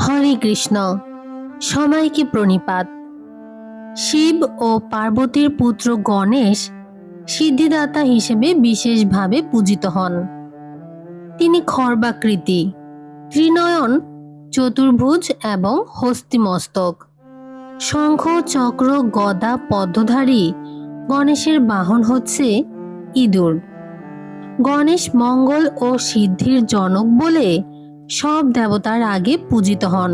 হরে কৃষ্ণ। সবাইকে প্রণিপাত। শিব ও পার্বতীর পুত্র গণেশ সিদ্ধিদাতা হিসেবে বিশেষভাবে পূজিত হন। তিনি খর্বাকৃতি, ত্রিনয়ন, চতুর্ভুজ এবং হস্তিমস্তক। শঙ্খ, চক্র, গদা, পদ্মধারী গণেশের বাহন হচ্ছে ইঁদুর। গণেশ মঙ্গল ও সিদ্ধির জনক বলে সব দেবতার আগে পূজিত হন।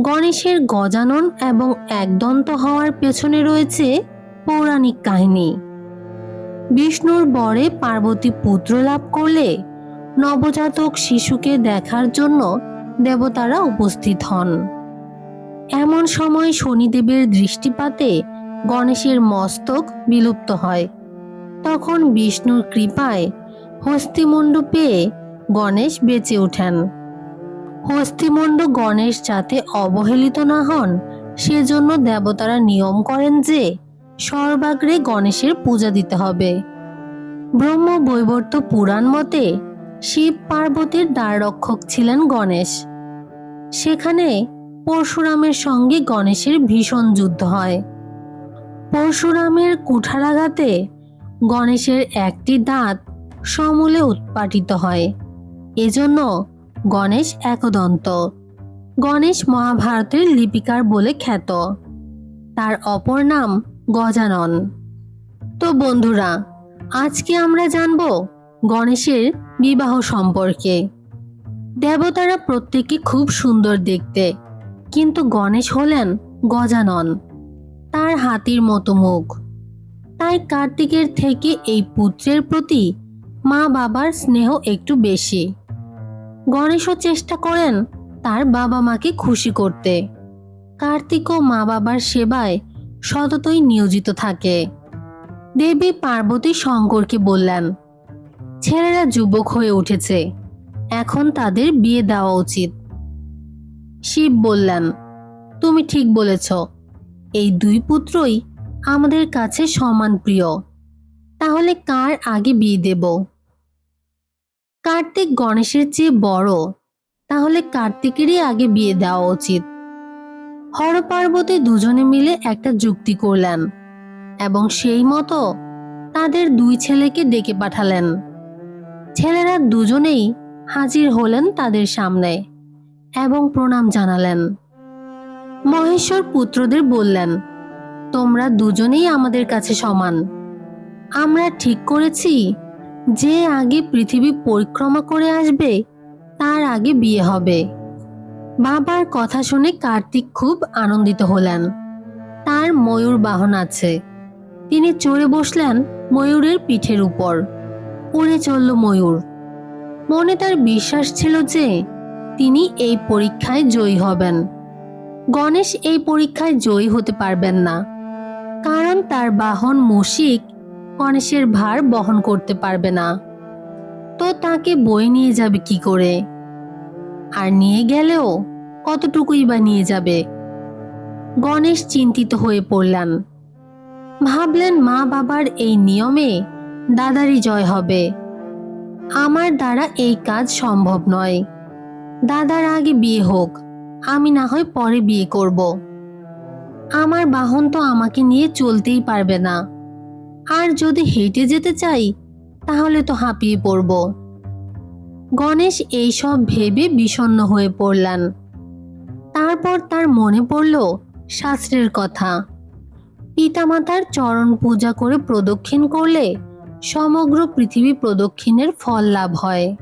গণেশের গজানন এবং একদন্ত হওয়ার পেছনে রয়েছে পৌরাণিক কাহিনী। বিষ্ণুর বরে পার্বতী পুত্র লাভ করলে নবজাতক শিশুকে দেখার জন্য দেবতারা উপস্থিত হন। এমন সময় শনিদেবের দৃষ্টিপাতে গণেশের মস্তক বিলুপ্ত হয়। তখন বিষ্ণুর কৃপায় হস্তিমুণ্ড পেয়ে গণেশ বেঁচে ওঠেন। হস্তিমুণ্ড গণেশ যাতে অবহেলিত না হন, সেজন্য দেবতারা নিয়ম করেন যে সর্বাগ্রে গণেশের পূজা দিতে হবে। ব্রহ্ম বৈবর্ত পুরাণ মতে শিব পার্বতীর দ্বাররক্ষক ছিলেন গণেশ। সেখানে পরশুরামের সঙ্গে গণেশের ভীষণ যুদ্ধ হয়। পরশুরামের কুঠারাঘাতে গণেশের একটি দাঁত সমূলে উৎপাটিত হয়। এজন্য গণেশ একদন্ত। গণেশ মহাভারতের লিপিকার বলে খ্যাত। তার অপর নাম গজানন। তো বন্ধুরা, আজকে আমরা জানব গণেশের বিবাহ সম্পর্কে। দেবতারা প্রত্যেকে খুব সুন্দর দেখতে, কিন্তু গণেশ হলেন গজানন। তার হাতির মতো মুখ। তাই কার্তিকের থেকে এই পুত্রের প্রতি মা বাবার স্নেহ একটু বেশি। গণেশও চেষ্টা করেন তার বাবা মাকে খুশি করতে। কার্তিকও মা বাবার সেবায় সততই নিয়োজিত থাকে। দেবী পার্বতী শঙ্করকে বললেন, ছেলেরা যুবক হয়ে উঠেছে, এখন তাদের বিয়ে দেওয়া উচিত। শিব বললেন, তুমি ঠিক বলেছ, এই দুই পুত্রই আমাদের কাছে সমান প্রিয়। তাহলে কার আগে বিয়ে দেব? কার্তিক গণেশের চেয়ে বড়। তাহলে কার্তিকেরই আগে বিয়ে দেওয়া উচিত। হর পার্বতী দুজনে মিলে একটা যুক্তি করলেন এবং সেই মতো তাদের দুই ছেলেকে ডেকে পাঠালেন। ছেলেরা দুজনেই হাজির হলেন তাদের সামনে এবং প্রণাম জানালেন। মহেশ্বর পুত্রদের বললেন, তোমরা দুজনেই আমাদের কাছে সমান। আমরা ঠিক করেছি? যে আগে পৃথিবী পরিক্রমা করে আসবে, তার আগে বিয়ে হবে। বাবার কথা শুনে কার্তিক খুব আনন্দিত হলেন। তার ময়ূর বাহন আছে। তিনি চড়ে বসলেন ময়ূরের পিঠের উপর। উড়ে চলল ময়ূর। মনে তার বিশ্বাস ছিল যে তিনি এই পরীক্ষায় জয়ী হবেন। গণেশ এই পরীক্ষায় জয়ী হতে পারবেন না। কারণ তার বাহন মুশিক গণেশের ভার বহন করতে পারবে না। তো তাকে বই নিয়ে যাবে কি করে? আর নিয়ে গেলেও কতটুকুই বা নিয়ে যাবে? গণেশ চিন্তিত হয়ে পড়লেন। ভাবলেন মা বাবার এই নিয়মে দাদারই জয় হবে। আমার দ্বারা এই কাজ সম্ভব নয়। দাদার আগে বিয়ে হোক, আমি না হয় পরে বিয়ে করব। আমার বাহন তো আমাকে নিয়ে চলতেই পারবে না। আর যদি হেঁটে যেতে চাই, তাহলে তো হাঁপিয়ে পড়ব। গণেশ এইসব ভেবে বিষণ্ণ হয়ে পড়লেন। তারপর তার মনে পড়ল শাস্ত্রের কথা। পিতামাতার চরণ পূজা করে প্রদক্ষিণ করলে সমগ্র পৃথিবী প্রদক্ষিণের ফল লাভ হয়।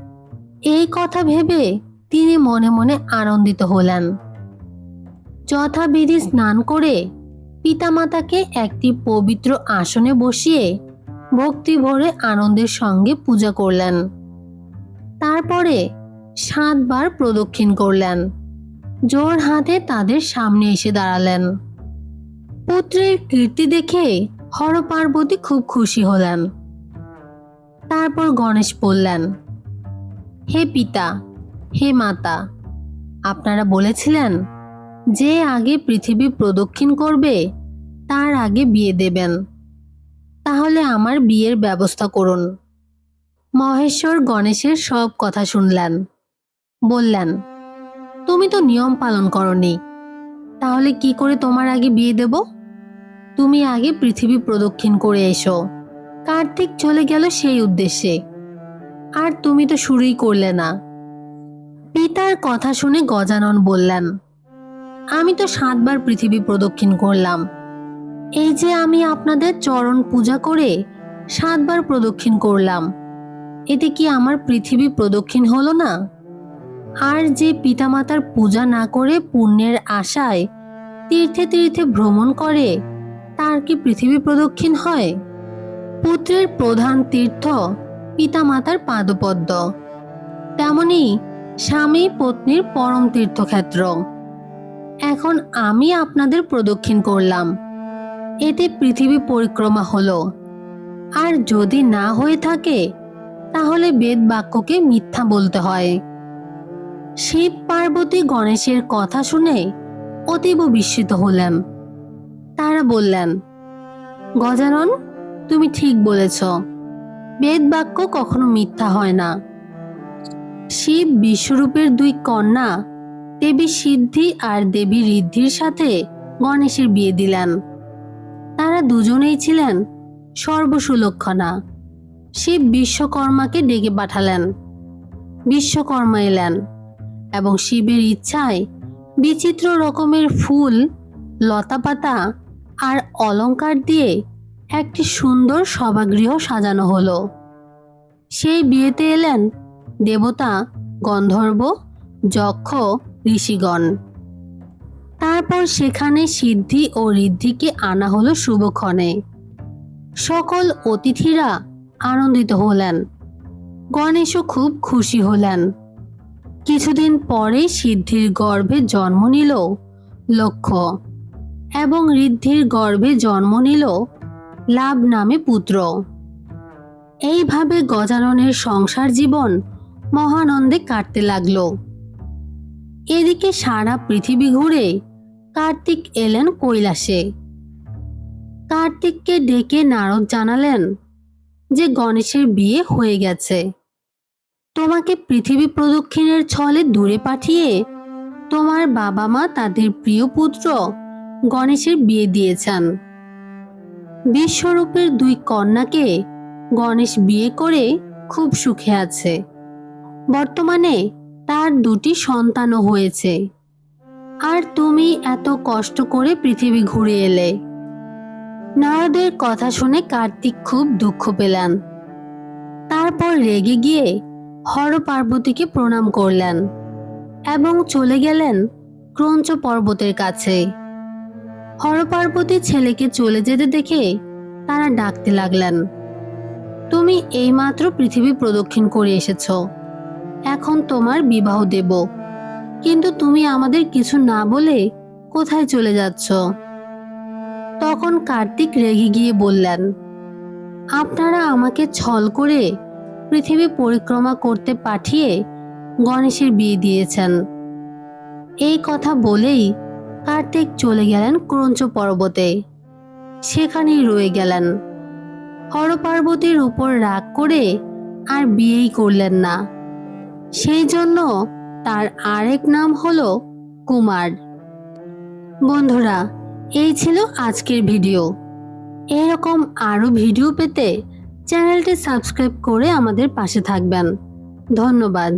এই কথা ভেবে তিনি মনে মনে আনন্দিত হলেন। যথাবিধি স্নান করে পিতামাতাকে একটি পবিত্র আসনে বসিয়ে ভক্তি ভরে আনন্দের সঙ্গে পূজা করলেন। তারপরে সাতবার প্রদক্ষিণ করলেন। জোর হাতে তাদের সামনে এসে দাঁড়ালেন। পুত্রের কীর্তি দেখে হর পার্বতী খুব খুশি হলেন। তারপর গণেশ বললেন, হে পিতা, হে মাতা, আপনারা বলেছিলেন যে আগে পৃথিবী প্রদক্ষিণ করবে, তার আগে বিয়ে দেবেন। তাহলে আমার বিয়ের ব্যবস্থা করুন। মহেশ্বর গণেশের সব কথা শুনলেন। বললেন, তুমি তো নিয়ম পালন করনি। তাহলে কি করে তোমার আগে বিয়ে দেব? তুমি আগে পৃথিবী প্রদক্ষিণ করে এসো। কার্তিক চলে গেল সেই উদ্দেশ্যে। আর তুমি তো শুরুই করলে না। পিতার কথা শুনে গজানন বললেন আমি তো সাতবার পৃথিবী প্রদক্ষিণ করলাম। এই যে আমি আপনাদের চরণ পূজা করে সাতবার প্রদক্ষিণ করলাম, এতে কি আমার পৃথিবী প্রদক্ষিণ হলো না? আর যে পিতামাতার পূজা না করে পুণ্যের আশায় তীর্থে তীর্থে ভ্রমণ করে, তার কি পৃথিবী প্রদক্ষিণ হয়? পুত্রের প্রধান তীর্থ পিতামাতার পাদপদ্ম, তেমনি স্বামী পত্নীর পরম তীর্থক্ষেত্র। এখন আমি আপনাদের প্রদক্ষিণ করলাম। এতে পৃথিবী পরিক্রমা হলো। আর যদি না হয়ে থাকে, তাহলে বেদ বাক্যকে মিথ্যা বলতে হয়। শিব পার্বতী গণেশের কথা শুনে অতীব বিস্মিত হলেন। তারা বললেন, গজানন, তুমি ঠিক বলেছ। বেদ বাক্য কখনো মিথ্যা হয় না। শিব বিশ্বরূপের দুই কন্যা দেবী সিদ্ধি আর দেবী ঋদ্ধির সাথে গণেশের বিয়ে দিলেন। তারা দুজনেই ছিলেন সর্বসুলক্ষণা। শিব বিশ্বকর্মাকে ডেকে পাঠালেন। বিশ্বকর্মা এলেন এবং শিবের ইচ্ছায় বিচিত্র রকমের ফুল, লতাপাতা আর অলঙ্কার দিয়ে একটি সুন্দর সভাগৃহ সাজানো হলো। সেই বিয়েতে এলেন দেবতা গন্ধর্ব, যক্ষ ঋষিগণ। তারপর সেখানে সিদ্ধি ও ঋদ্ধিকে আনা হলো শুভক্ষণে। সকল অতিথিরা আনন্দিত হলেন। গণেশও খুব খুশি হলেন। কিছুদিন পরে সিদ্ধির গর্ভে জন্ম নিল লক্ষ্য এবং ঋদ্ধির গর্ভে জন্ম নিল লাভ নামে পুত্র। এইভাবে গজাননের সংসার জীবন মহানন্দে কাটতে লাগল। এদিকে সারা পৃথিবী ঘুরে কার্তিক এলেন কৈলাসে। কার্তিককে ডেকে নারদ জানালেন যে গণেশের বিয়ে হয়ে গেছে। তোমাকে পৃথিবী প্রদক্ষিণের ছলে দূরে পাঠিয়ে তোমার বাবা মা তাদের প্রিয় পুত্র গণেশের বিয়ে দিয়েছেন। বিশ্বরূপের দুই কন্যাকে গণেশ বিয়ে করে খুব সুখে আছে। বর্তমানে তার দুটি সন্তানও হয়েছে। আর তুমি এত কষ্ট করে পৃথিবী ঘুরে এলে। নারদের কথা শুনে কার্তিক খুব দুঃখ পেলেন। তারপর রেগে গিয়ে হর পার্বতীকে প্রণাম করলেন এবং চলে গেলেন ক্রঞ্চ পর্বতের কাছে। হর পার্বতী ছেলেকে চলে যেতে দেখে তারা ডাকতে লাগলেন, তুমি এইমাত্র পৃথিবী প্রদক্ষিণ করে এসেছ। এখন তোমার বিবাহ দেব। কিন্তু তুমি আমাদের কিছু না বলে কোথায় চলে যাচ্ছ? তখন কার্তিক রেগে গিয়ে বললেন, আপনারা আমাকে ছল করে পৃথিবী পরিক্রমা করতে পাঠিয়ে গণেশের বিয়ে দিয়েছেন। এই কথা বলেই কার্তিক চলে গেলেন ক্রঞ্চ পর্বতে। সেখানেই রয়ে গেলেন। হরপার্বতীর উপর রাগ করে আর বিয়েই করলেন না। সেই জন্য তার আরেক নাম হলো কুমার। বন্ধুরা, এই ছিল আজকের ভিডিও। এরকম আরও ভিডিও পেতে চ্যানেলটি সাবস্ক্রাইব করে আমাদের পাশে থাকবেন। ধন্যবাদ।